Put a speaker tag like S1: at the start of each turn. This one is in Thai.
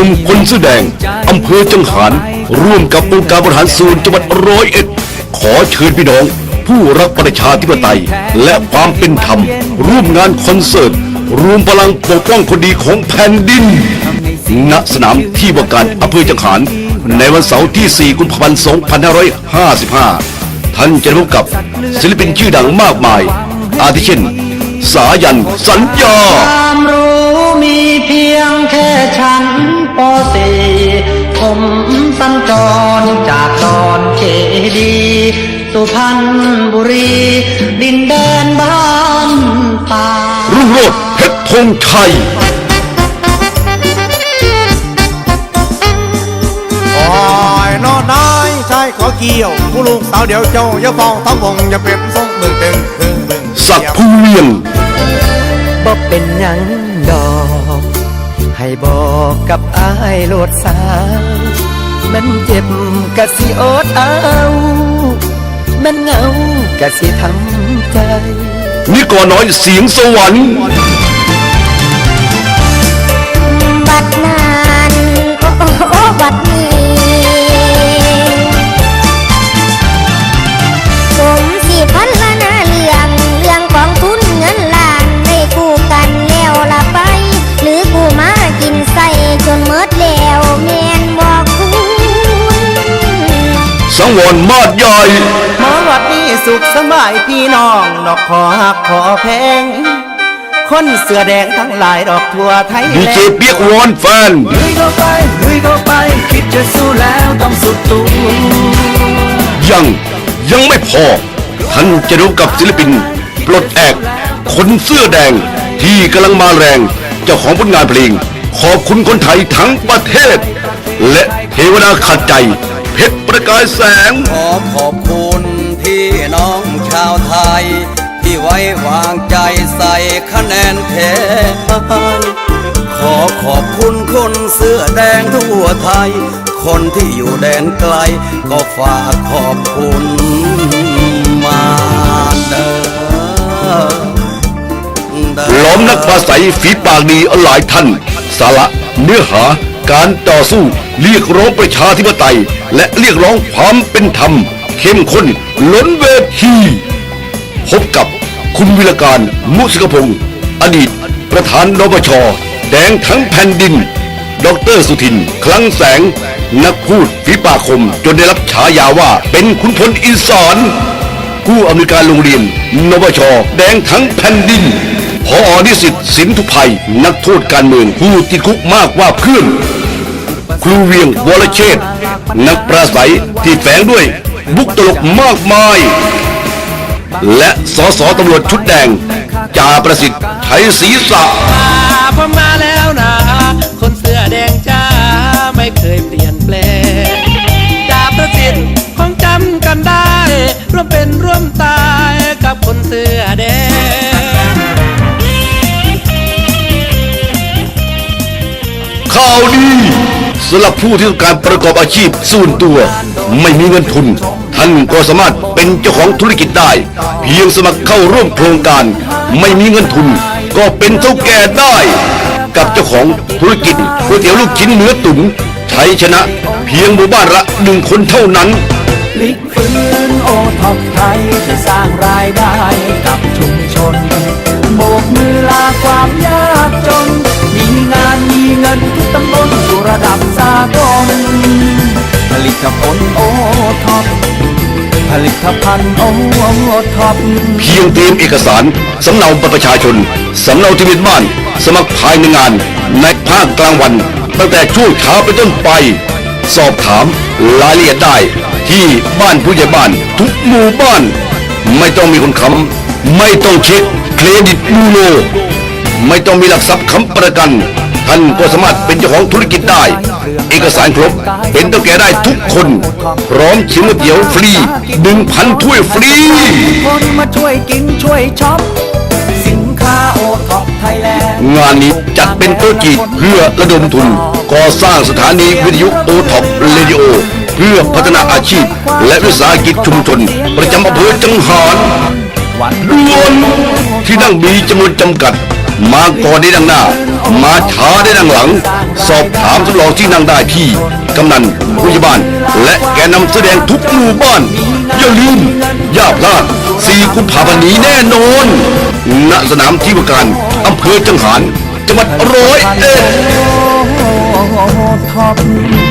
S1: นุ่มคนเสื้อแดงอำเภอจังหารร่วมกับองค์การบริหารส่วนจังหวัดร้อยเอ็ด ขอเชิญพี่น้อง ผู้รักประชาธิปไตย และความเป็นธรรม ร่วมงานคอนเสิร์ต รวมพลังปกป้องคนดีของแผ่นดิน ณสนามที่ว่าการอำเภอจังหารในวันเสาร์ที่ 4 กุมภาพันธ์ 2555 ท่านจะพบกับศิลปินชื่อดังมากมาย อาทิเช่น สายันสัญญา
S2: ควา มรู้มีเพียงแค่ชั้นป .4 ผมสัญจรจากดอนเจดีย์สุพรรณบุรี ดินแดนบ้านป่า
S1: รุ่งโรจน์เพชรธงชัย
S3: โอ้ยนอนน้อยชายขอเกี่ยว ผู้ลูกสาวเดี๋ยวเจ้าอย่าฟ้องทั้งวงอย่าเป็นทรงเมืองตึงตึงตึง
S1: สักดิ์ภูเวียง
S4: บอกเป็นหยังดอก ให้บอกกับอายโลดสาวมันเจ็บกะสิอดเอา มันเหงากะสิทำใจ
S1: นิกรน้อยเสียงสวรรค์
S5: บัดนานโอ้โอ้โอ้บัดนี้ สังวรมาด
S1: ใหญ่
S4: หมอวัดนี้สุขสบายพี่น้องดอกขอหักขอแพง คนเสื้อแดงทั้งหลายดอกทั่วไทย
S1: ดี
S4: แล
S1: เจ
S4: นด์
S1: เปียกวอนแฟน
S4: ลุยเข้าไปลุยเข้าไป คิดจะสู้แล้วต้องสุดตัว
S1: ยังยังไม่พอ ท่านจะรู้กับศิลปิน ปลดแอกคนเสื้อแดงที่กำลังมาแรง เจ้าของผลงานเพลง ขอบคุณคนไทยทั้งประเทศ และเทวดาขัดใจ เพชรประกายแสง
S6: ขอขอบคุณพี่น้องชาวไทย ที่ไว้วางใจใส่คะแนนแทนขอขอบคุณคนเสื้อแดงทั่วไทย คนที่อยู่แดนไกล ก็ฝากขอบคุณมาเด้อเด้อ
S1: ล้อมนักปราศัยฝีปากดีหลายท่าน สาระเนื้อหา การต่อสู้เรียกร้องประชาธิปไตย และเรียกร้องความเป็นธรรม เข้มข้นล้นเวทีพบกับคุณวิรการมุสกพงศ์อดีต ประธานนปชแดงทั้งแผ่นดิน ดรสุทิน คลังแสง นักพูดฝีปากคม จนได้รับฉายาว่าเป็นขุนพลอีสานผู้อำนวยการโรงเรียน นปชแดงทั้งแผ่นดินพออนิสิตสินทุภัย นักโทษการเมืองผู้ติดคุกมากกว่าเพื่อน ครูเวียงวรเชษฐ์นักปราศัยที่แฝงด้วยบุกตลกมากมาย และสอสอตำรวจชุดแดงจ่าประสิทธิ์ใช้ศีรษะ
S7: ผมมาแล้วนะคนเสื้อแดงจ้าไม่เคยเปลี่ยนแปลงจ่าประสิทธิ์คงจำกันได้ ร่วมเป็นร่วมตายกับคนเสื้อแดง
S1: ข่าวดี สำหรับผู้ที่ต้องการประกอบอาชีพส่วนตัว ไม่มีเงินทุน ท่านก็สามารถเป็นเจ้าของธุรกิจได้ เพียงสมัครเข้าร่วมโครงการ ไม่มีเงินทุน ก็เป็นเท่าแก่ได้ กับเจ้าของธุรกิจก๋วยเตี๋ยวลูกชิ้นเนื้อตุ๋นใช้ชนะ เพียงหมู่บ้านละหนึ่งคนเท่านั้น
S4: พลิกฟื้นโอท็อปไทยจะสร้างรายได้กับชุมชนโบกมือลาความยาก ตผลโอท็อปผลิตภัณฑ์โอท็อป
S1: เพียงเตรียมเอกสาร สำเนาบัตรประชาชน สำเนาทะเบียนบ้าน สมัครภายในงาน ในภาคกลางวัน ตั้งแต่ช่วงเช้าเป็นต้นไป สอบถามรายละเอียดได้ ที่บ้านผู้ใหญ่บ้าน ทุกหมู่บ้าน ไม่ต้องมีคนค้ำไม่ต้องเช็คเครดิตบูโรไม่ต้องมีหลักทรัพย์ค้ำประกัน ท่านก็สามารถเป็นเจ้าของธุรกิจได้ อกสารครบเป็นเจ้าแก่ได้ทุกคน พร้อมชิมก๋วยเตี๋ยวฟรีหนึ่งพันถ้วยฟรี
S4: คนมาช่วยกินช่วยช็อปสินค้าโอท็อปไทยแลนด์
S1: งานนี้จัดเป็นธุรกิจเพื่อระดมทุนก่อสร้างสถานีวิทยุโอท็อปเรดิโอเพื่อพัฒนาอาชีพ และวิสาหกิจชุมชน ประจำอำเภอจังหารด่วนที่นั่งมีจำนวนจำกัด มาก่อนได้ดังหน้า มาช้าได้ดังหลัง สอบถามสำรองที่นั่งได้ที่กำนันผู้ใหญ่บ้าน และแกนนำแสดงทุกหมู่บ้าน อย่าลืมอย่าพลาด4กุมภาพันธ์นี้แน่นอนณสนามที่ว่าการอำเภอจังหารจังหวัดร้อยเอ็ด